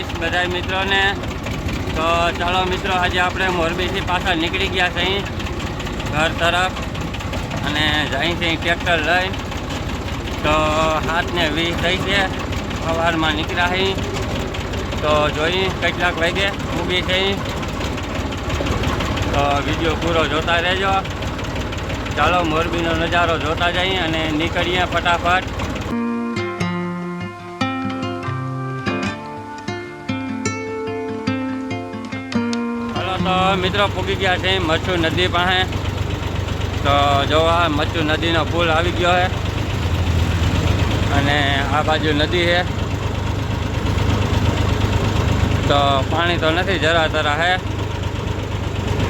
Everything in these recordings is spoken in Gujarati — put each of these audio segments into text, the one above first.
દ્વારકાધીશ બધા મિત્રોને. તો ચાલો મિત્રો, આજે આપણે મોરબીથી પાછા નીકળી ગયા છે ઘર તરફ. અને અહીંથી ટ્રેક્ટર લઈ. તો હાથને વીસ થઈ છે. સવારમાં નીકળ્યા અહીં. તો જોઈ કેટલાક વાગે ઊભી થઈ તો વીડિયો પૂરો જોતા રહેજો. ચાલો મોરબીનો નજારો જોતા જઈએ અને નીકળીએ ફટાફટ. તો મિત્રો પૂગી ગયા છે મચ્છુ નદી પાસે. તો જો મચ્છુ નદીનો પુલ આવી ગયો છે. અને આ બાજુ નદી છે. તો પાણી તો નથી જરા તરા હે.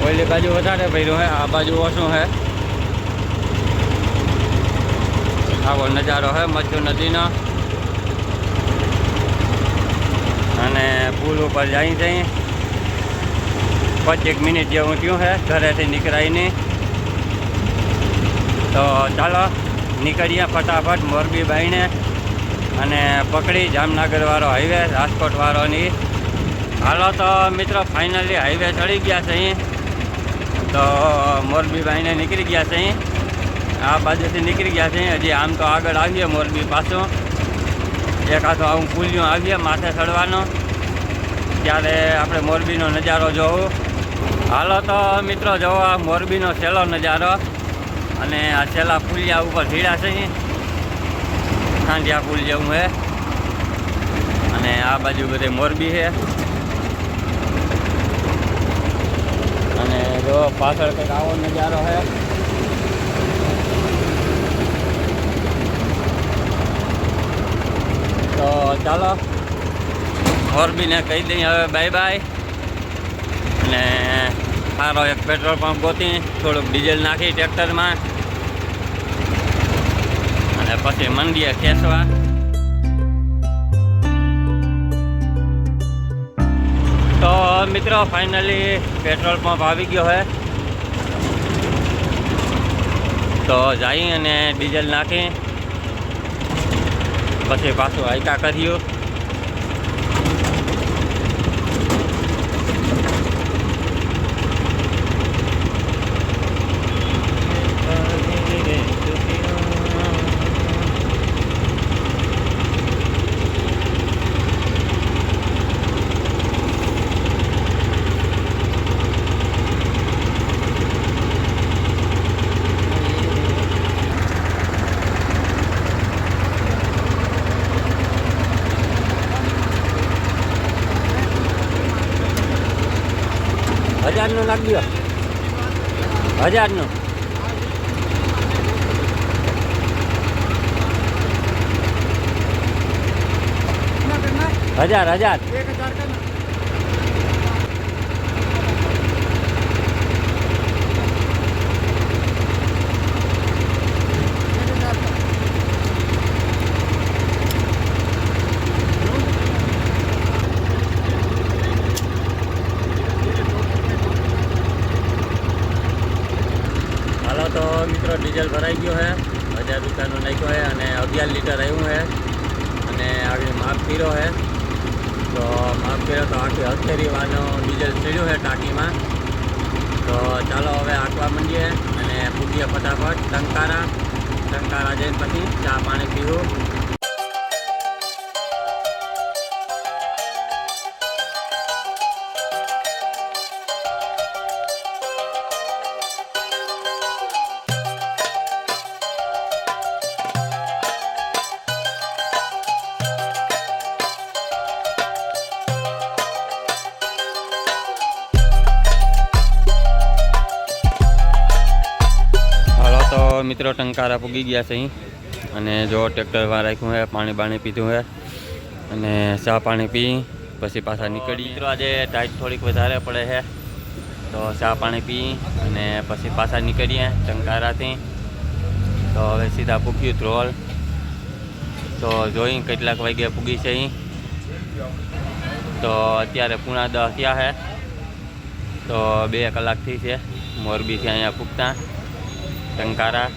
ઓલી બાજુ વધારે ભર્યું છે આ બાજુ ઓછું છે આવો નજારો છે મચ્છુ નદીનો. અને પુલ ઉપર જઈ જઈ પચીસ મિનિટ જેવું થયું છે, ઘરેથી નીકળાય નહીં તો ચાલો, નીકળીએ ફટાફટ મોરબી બાઈને અને પકડી જામનગરવાળો હાઈવે રાજકોટવાળોની. હાલો તો મિત્રો ફાઇનલી હાઈવે ચડી ગયા છે અહીં. તો મોરબી બાઈને નીકળી ગયા છે આ બાજુથી નીકળી ગયા છે હજી આમ તો આગળ આવીએ મોરબી પાછું. એકાદો આવું પુલિયું આવીએ, માથે ચડવાનો. ત્યારે આપણે મોરબીનો નજારો જોવું. હાલો તો મિત્રો જોવો આ મોરબીનો છેલ્લો નજારો અને આ છેલ્લા પુલિયા ઉપર ભીડા છે અહીં. ખાંડિયા પુલ જેવું છે અને આ બાજુ બધે મોરબી છે અને જો પાછળ કંઈક આવો નજારો છે તો ચાલો, મોરબીને કહી દઈએ હવે બાય બાય અને સારો એક પેટ્રોલ પંપ ગોતી, થોડુંક ડીઝલ નાખી ટ્રેક્ટરમાં. અને પછી મંડીએ ખેંચવા. તો મિત્રો ફાઇનલી પેટ્રોલ પંપ આવી ગયો છે તો જઈ અને ડીઝલ નાખી. પછી પાછું હાઈકા કર્યું હજારનું નાખ દો હજારનું. હજાર હજાર હાલો તો મિત્રો ડીઝલ ભરાઈ ગયો છે હજાર રૂપિયાનો નાખ્યો છે અને અગિયાર લીટર આવ્યું છે અને આગળ માપ પીરો છે તો માપ પીરો તો આખી હથેરી વાનો ડીઝલ ચડ્યું છે ટાંકીમાં તો ચાલો માંડીએ અને પૂગીએ ફટાફટ ટંકારા ટંકારા જઈને પછી ચા પાણી પીવું. મિત્રો ટંકારા પૂગી ગયા છે અહીં. અને જો ટ્રેક્ટરમાં રાખ્યું છે પાણી બાણી પીધું છે અને ચા પાણી પી પછી પાછા નીકળી મિત્રો આજે ટાઈટ થોડીક વધારે પડે છે. તો ચા પાણી પી અને પછી પાછા નીકળીએ ટંકારાથી. તો હવે સીધા પૂગ્યું ત્રોલ તો જોઈ કેટલાક વાગે પૂગી છે અહીં. તો અત્યારે પૂણા દસ થયા છે. તો બે કલાકથી છે. મોરબીથી અહીંયા પૂગતા ટંકારા.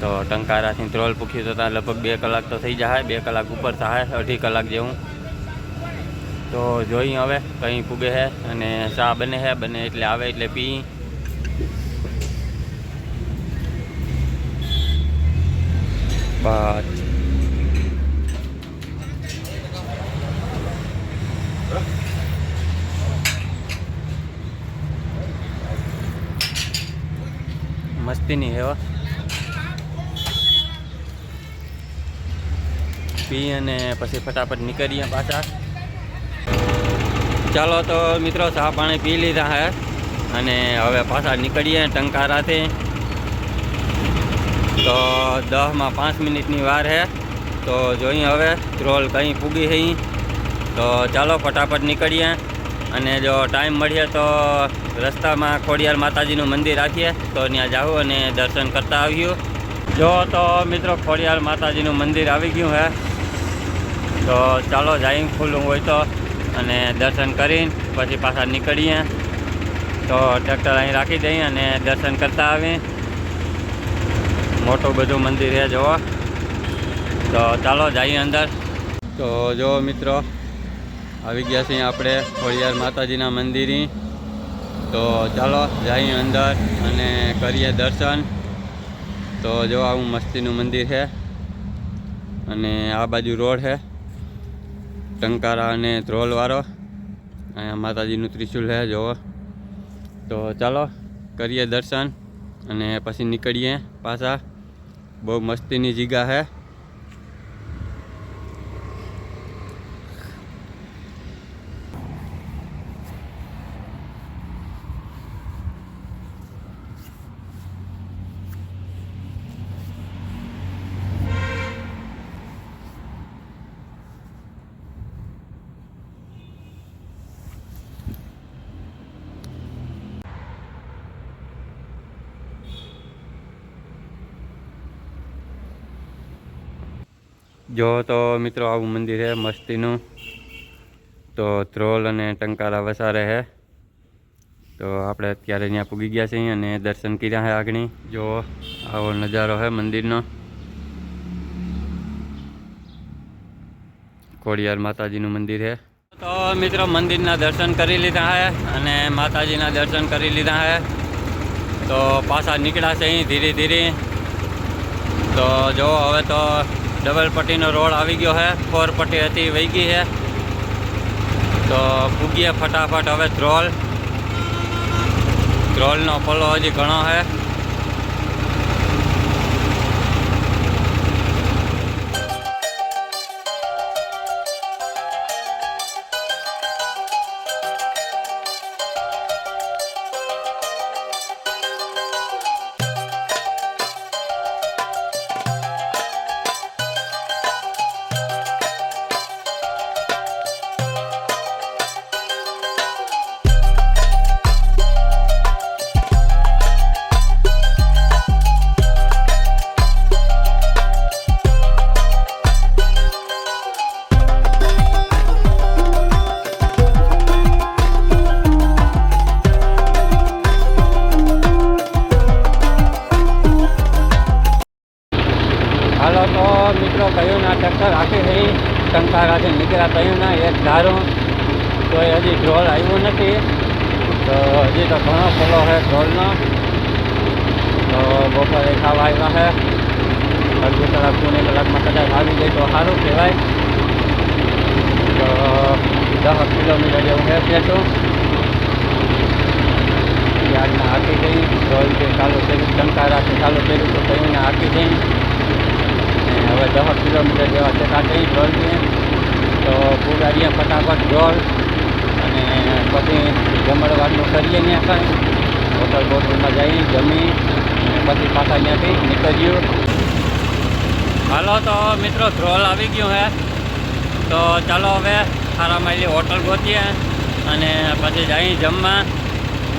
તો ટંકારાથી ત્રોલ પૂખ્યું તો ત્યાં લગભગ બે કલાક તો થઈ જાય, બે કલાક ઉપર થાય, અઢી કલાક જેવું. તો જોઈ હવે કંઈ પૂગે છે અને ચા બને છે બને એટલે આવે એટલે પી. બસ. મસ્તીની હેવા પી અને પછી ફટાફટ નીકળીએ પાછા. ચાલો તો મિત્રો, ચા પાણી પી લીધા હે અને હવે પાછા નીકળીએ ટંકારાથી. તો દસમાં પાંચ મિનિટની વાર હે. તો જોઈએ હવે ત્રોલ કંઈ પૂગી હઈ. તો ચાલો ફટાફટ નીકળીએ અને જો ટાઈમ મળીએ તો રસ્તામાં ખોડિયાર માતાજીનું મંદિર રાખીએ. તો ત્યાં જાઉં અને દર્શન કરતા આવ્યું જો તો મિત્રો, ખોડિયાર માતાજીનું મંદિર આવી ગયું હે. તો ચાલો જાય ખુલ્લું હોય તો અને દર્શન કરીને પછી પાછા નીકળીએ. તો ટ્રેક્ટર અહીં રાખી દઈએ અને દર્શન કરતા આવીએ. મોટું બધું મંદિર છે, જુઓ. તો ચાલો જઈએ અંદર. તો જો મિત્રો, આવી ગયા છીએ આપણે ખોડિયાર માતાજીના મંદિરે તો ચાલો જઈએ અંદર અને કરીએ દર્શન. તો જો આવું મસ્તીનું મંદિર છે અને આ બાજુ રોડ છે. ટંકારા અને ધ્રોલવાળો. અહીંયા માતાજીનું ત્રિશુલ છે જોવો તો ચાલો, કરીએ દર્શન અને પછી નીકળીએ પાછા. બહુ મસ્તીની જગ્યા છે. જો તો મિત્રો આવું મંદિર છે મસ્તીનું. તો ત્રોલ અને ટંકારા વસારે છે તો આપણે અત્યારે ત્યાં પૂગી ગયા છીએ અને દર્શન કર્યા છે આગળ જો આવો નજારો છે મંદિરનો. ખોડિયાર માતાજીનું મંદિર છે તો મિત્રો મંદિરના દર્શન કરી લીધા છે અને માતાજીના દર્શન કરી લીધા છે તો પાછા નીકળ્યા છે ધીરે ધીરે. તો જો હવે તો ડબલ પટ્ટીનો રોડ આવી ગયો છે. ફોર પટ્ટી હતી, વહી ગઈ છે. તો પૂગીએ ફટાફટ હવે ધ્રોલ. ધ્રોલનો પલ્લો હજી ઘણો છે. ઢોલ ચાલો પેલું કર્યું છે ચાલુ પેલું તો કહીને હાકી ગઈ અને હવે દસ કિલોમીટર જેવા જતા થઈ ઢોલથી તો પૂરાડીએ ફટાફટ દોડ અને પછી જમણવારનું કરીએ ત્યાં કાંઈ. હોટલ બોટલમાં જઈ, જમી અને પછી પાછા ત્યાંથી નીકળ્યું હાલો તો મિત્રો, ધ્રોલ આવી ગયું હે. તો ચાલો હવે સારા માયલી હોટલ ગોતીએ અને પછી જઈ જમવા.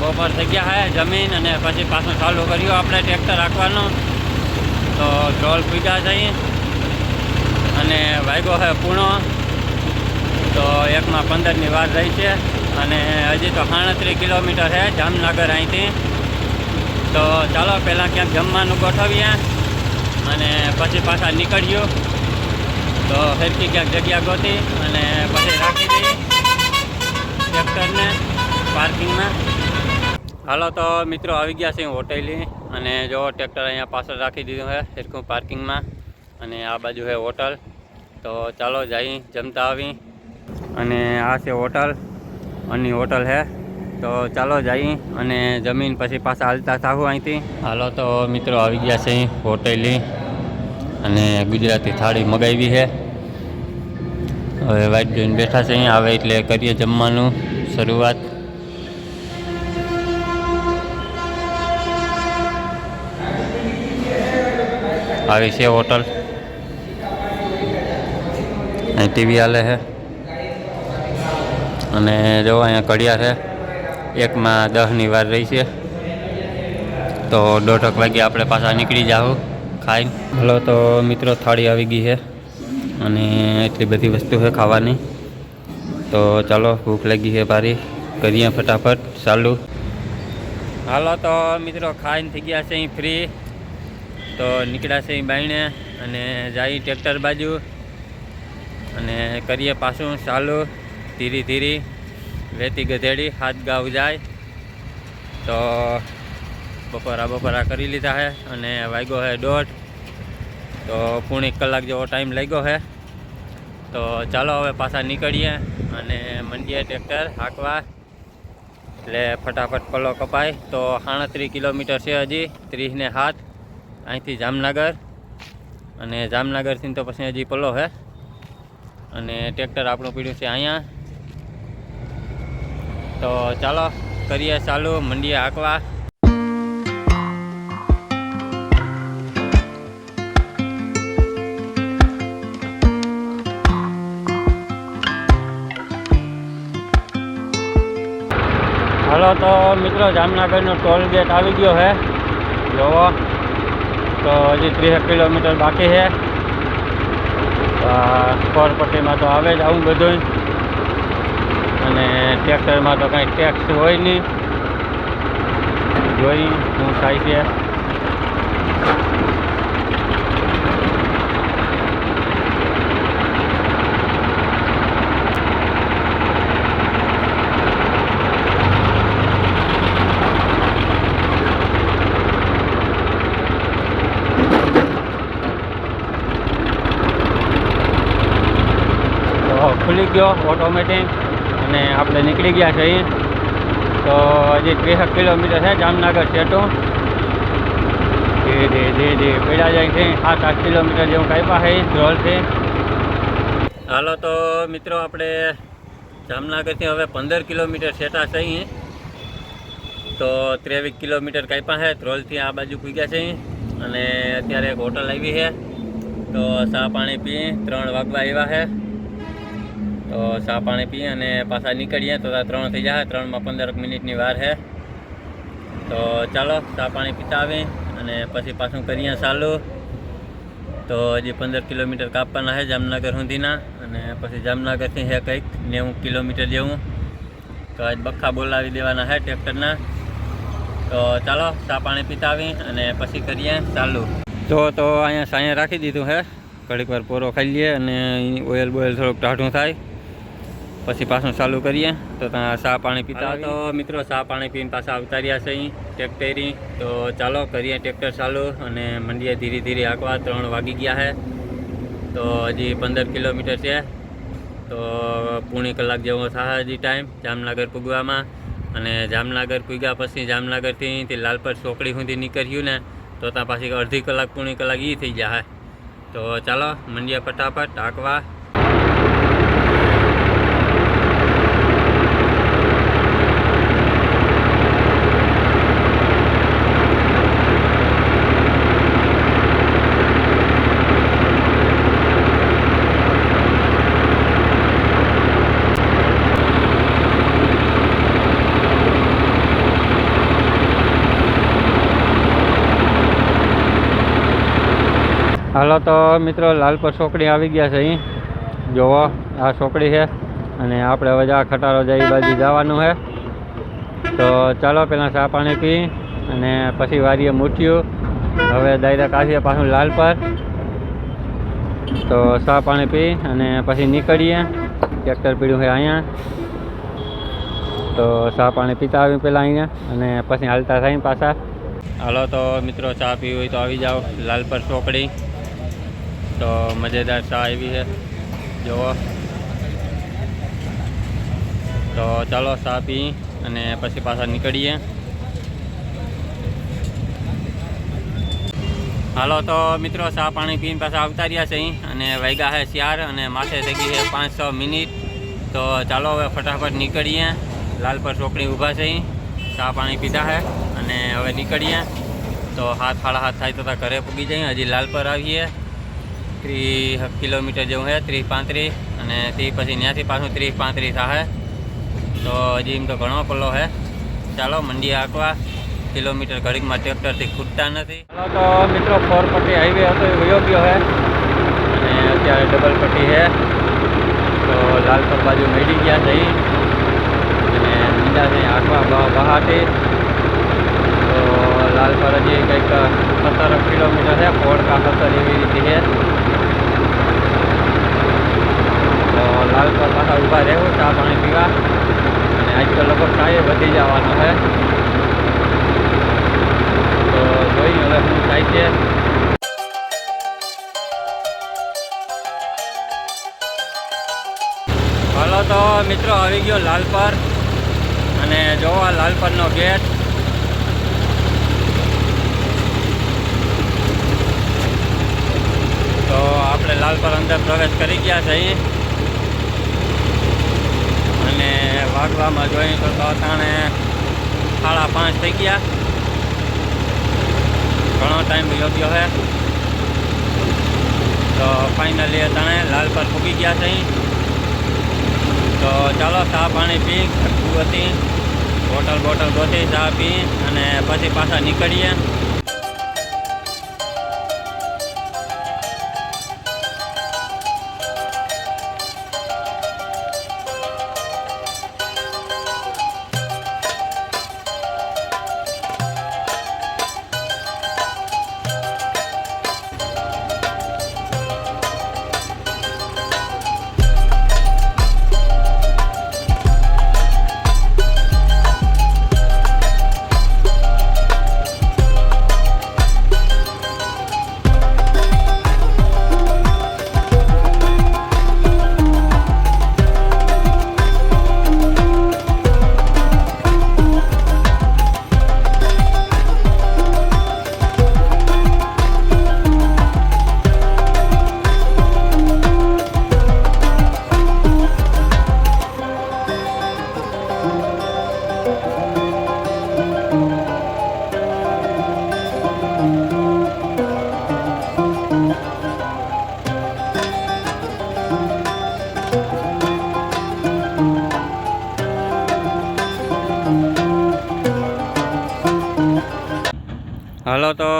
બપોર થઈ ગયા હે, જમીન અને પછી પાછું ચાલુ કર્યું આપણે ટ્રેક્ટર રાખવાનું. તો ધ્રોલ પૂજા જઈએ. અને વાગ્યો છે પૂણો. તો એકમાં પંદરની વાર રહી છે. અને હજી તો સાડત્રીસ કિલોમીટર છે જામનગર અહીંથી. તો ચાલો પહેલાં ક્યાંક જમવાનું ગોઠવીએ અને પછી પાછા નીકળ્યું તો ફેરથી ક્યાંક જગ્યા ગોતી અને પછી રાખી દઈએ. ટ્રેક્ટરને પાર્કિંગમાં હાલો તો મિત્રો આવી ગયા છે હોટેલી અને જો ટ્રેક્ટર અહીંયા પાછળ રાખી દીધું છે હિરકું પાર્કિંગમાં અને આ બાજુ છે હોટલ. તો ચાલો જઈ જમતા આવી અને આ છે હોટલ અની હોટલ છે. તો ચાલો જઈ અને જમીન પછી પાછા હાલતા થાવું અહીંથી. હાલો તો મિત્રો આવી ગયા છે હોટેલી અને ગુજરાતી થાળી મગાવી છે. હવે વાઈટ જોઈને બેઠા છે અહીં આવે એટલે કરીએ જમવાનું શરૂઆત. આવી છે હોટલ. અહીં ટીવી હાલે છે. અને જો અહીંયા કડિયા છે. એકમાં દસની વાર રહી છે. તો દોઢક વાગે આપણે પાછા નીકળી જાઉં ખાઈને. હલો, તો મિત્રો, થાળી આવી ગઈ છે. અને એટલી બધી વસ્તુ છે ખાવાની. તો ચાલો, ભૂખ લાગી છે ભારી. કરીએ ફટાફટ, ચાલુ. હાલો, તો મિત્રો, ખાઈને થઈ ગયા છે અહીં ફ્રી તો નીકળ્યા છે બાયણે અને જાય ટ્રેક્ટર બાજુ અને કરીએ પાછું ચાલુ, ધીરે ધીરે વેતી ગધેડી, હાથ ગાવ જાય. તો બપોરા બપોરા કરી લીધા છે અને વાગ્યો છે દોઢ. તો પૂણી કલાક જેવો ટાઈમ લાગ્યો છે તો ચાલો હવે પાછા નીકળીએ અને મંડીએ ટ્રેક્ટર હાંકવા. એટલે ફટાફટ પલો કપાય. તો સાડત્રીસ કિલોમીટર છે હજી ત્રીસને હાથ અહીંથી જામનગર અને જામનગરથી તો પછી હજી પલ્લો છે અને ટ્રેક્ટર આપણું પીડ્યું છે અહીંયા. તો ચાલો કરીએ ચાલુ મંડીએ હાંકવા. હાલો, તો મિત્રો, જામનગરનો ટોલ ગેટ આવી ગયો છે જોવો. તો હજી ત્રીસ કિલોમીટર બાકી છે. કોરપટ્ટીમાં તો આવે જ આવું બધું અને ટ્રેક્ટરમાં તો કાંઈ ટેક્સ હોય નહીં. જોઈ, શું થાય છે તો ખુલી ગયો ઓટોમેટિક અને આપણે નીકળી ગયા છીએ તો હજી ત્રીસેક કિલોમીટર છે જામનગર સેટું ધીરે ધીરે ધીરે ધીરે પીડા જાય છે. સાત, આઠ કિલોમીટર જેવું કાપ્યા છે ધ્રોલથી હાલો તો મિત્રો, આપણે જામનગરથી હવે પંદર કિલોમીટર સેટા છે તો ત્રેવીસ કિલોમીટર કાપ્યા છે, ધ્રોલથી આ બાજુ પૂગ્યા છે અને અત્યારે એક હોટલ આવી છે. તો ચા પાણી પી, ત્રણ વાગવા આવ્યા છે. તો ચા પાણી પી અને પાછા નીકળીએ. તો ત્રણ થઈ જાય, ત્રણમાં પંદર મિનિટની વાર છે તો ચાલો, ચા પાણી પીતા આવી અને પછી પાછું કરીએ ચાલુ. તો હજી પંદર કિલોમીટર કાપવાના છે જામનગર સુધીના અને પછી જામનગરથી છે કંઈક નેવું કિલોમીટર જેવું. તો આજ બખા બોલાવી દેવાના છે ટ્રેક્ટરના. તો ચાલો, ચા પાણી પીતા આવી અને પછી કરીએ ચાલુ. તો તો અહીંયા સાંયે રાખી દીધું છે ઘડીક વાર પોરો ખાઈ લઈએ અને ઓઇલ બોઇલ થોડુંક ટાઢું થાય. પછી પાછું ચાલુ કરીએ. તો ત્યાં ચા પાણી પીતા તો મિત્રો ચા પાણી પીને પાછા અવતાર્યા છે અહીં ટ્રેક્ટરી તો ચાલો કરીએ ટ્રેક્ટર ચાલુ અને મંડીએ ધીરે ધીરે આંકવા ત્રણ વાગી ગયા છે. તો હજી પંદર કિલોમીટર છે. તો પૂણી કલાક જેવો થશે હજી ટાઈમ જામનગર પૂગવામાં. અને જામનગર પૂગ્યા પછી જામનગરથી તે લાલપર ચોકડી સુધી નીકળ્યું ને તો ત્યાં પાછી અડધી કલાક પૂણી કલાક એ થઈ જાય તો ચાલો મંડીએ ફટાફટ હાંકવા હાલો તો મિત્રો લાલપર સોકડી આવી ગયા છે અહીં. જોવો, આ સોકડી છે અને આપણે હવે આ ખટારો જાય બાજુ જવાનું છે. તો ચાલો પહેલાં ચા પાણી પી અને પછી વારીએ મૂઠ્યું. હવે ડાયરેક્ટ આવીએ પાછું લાલ પર. તો ચા પાણી પી અને પછી નીકળીએ. ટ્રેક્ટર પીડ્યું છે અહીંયા. તો ચા પાણી પીતા આવ્યું પહેલાં અહીંયા અને પછી હાલતા થઈ પાછા. હાલો તો મિત્રો ચા પીવી હોય તો આવી જાઓ. લાલપર ચોકડી તો મજેદાર ચા આવી છે. જુઓ. તો ચાલો ચા પી અને પછી પાછા નીકળીએ. હાલો, તો મિત્રો, ચા પાણી પીને પાછા આવતા રહ્યા છે અને વાગ્યા છે ચાર અને માથે થઈ છે પાંચ છ મિનિટ. તો ચાલો હવે ફટાફટ નીકળીએ. લાલપર ચોકડી ઊભા છે ચા પાણી પીધા છે અને હવે નીકળીએ. તો હાથ ફાળા હાથ થાય તો ઘરે પૂગી જઈએ. હજી લાલપર આવીએ. ત્રીસ કિલોમીટર જેવું છે, ત્રીસ પાંત્રીસ, અને તે પછી ત્યાંથી પાછું ત્રીસ પાંત્રીસ આવે તો હજી એમ તો ઘણો પલ્લો છે. ચાલો, મંડી આંકવા કિલોમીટર ઘડીકમાં ટ્રેક્ટરથી ખૂટતા નથી. ચાલો તો મિત્રો ફોર પટ્ટી હાઈવે હતો, એ વયો ગયો છે. અને અત્યારે ડબલ પટ્ટી છે. તો લાલપર બાજુ મેળી ગયા છે અને મીંડા છે આંકવા બહાટી મિત્રો આવી ગયો લાલપર અને જોવા લાલપરનો ગેટ. તો આપણે લાલપર અંદર પ્રવેશ કરી ગયા છે અહીં. અને વાગવામાં જોઈ તો તો અટાણે સાડા પાંચ થઈ ગયા. ઘણો ટાઈમ યોગ્ય છે. તો ફાઇનલી તાણે લાલપર ફૂકી ગયા છે અહીં. તો ચાલો ચા પાણી પી હતી બોટલ બોટલ ગોતી ચા પી અને પછી પાછા નીકળીએ.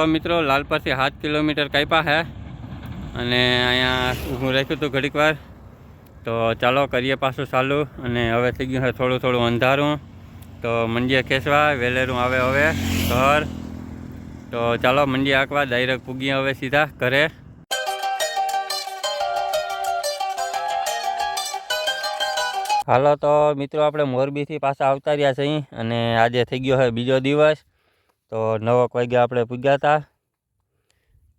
મિત્રો લાલપરથી સાત કિલોમીટર કાપ્યા છે અને અહીંયા ઊભું રાખ્યું હતું ઘડીક વાર. તો ચાલો કરીએ પાછું ચાલુ. અને હવે થઈ ગયું છે થોડું થોડું અંધારું. તો મંડીએ ખેંચવા, વેલેરું આવે હવે, ઘર. તો ચાલો મંડી આંકવા, ડાયરેક્ટ પૂગીએ હવે સીધા ઘરે. હાલો, તો મિત્રો, આપણે મોરબીથી પાછા આવતા રહ્યા છીએ. અને આજે થઈ ગયો છે બીજો દિવસ. તો નવક વાગ્યા આપણે પૂગ્યા હતા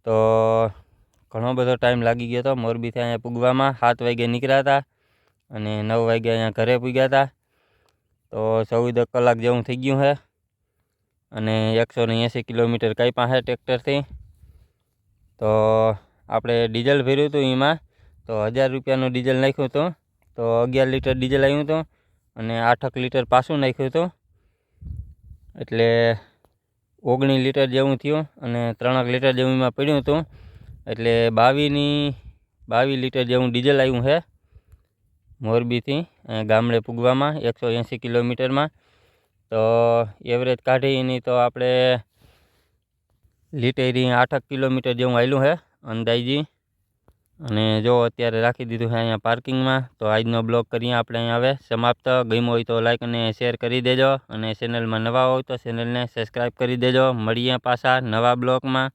તો ઘણો બધો ટાઈમ લાગી ગયો હતો મોરબીથી અહીંયા પૂગવામાં સાત વાગે નીકળ્યા હતા અને નવ વાગે અહીંયા ઘરે પૂગ્યા હતા તો ચૌદ કલાક જેવું થઈ ગયું છે અને એકસો ને એંસી કિલોમીટર કઈ પાસે ટ્રેક્ટરથી તો આપણે ડીઝલ ભર્યું હતું એમાં. તો હજાર રૂપિયાનું ડીઝલ નાખ્યું હતું. તો અગિયાર લીટર ડીઝલ આવ્યું હતું અને આઠક લીટર પાછું નાખ્યું હતું. એટલે ઓગણીસ લીટર જેવું થયું અને ત્રણેક લીટર જેવું એમાં પડ્યું હતું. એટલે બાવીની બાવીસ લીટર જેવું ડીઝલ આવ્યું છે મોરબીથી ગામડે પૂગવામાં, એકસો એંસી કિલોમીટરમાં. તો એવરેજ કાઢી એની તો આપણે લીટેરી આઠક કિલોમીટર જેવું આવેલું છે અંદાજી. અને જો અત્યારે રાખી દીધું છે અહીંયા પાર્કિંગમાં, તો આજનો બ્લોગ કરીએ આપણે અહીંયા હવે. સમાપ્ત. ગમ્યો હોય તો લાઈક અને શેર કરી દેજો. અને ચેનલમાં નવા હોય તો ચેનલને સબસ્ક્રાઈબ કરી દેજો. મળીએ પાછા નવા બ્લોગમાં.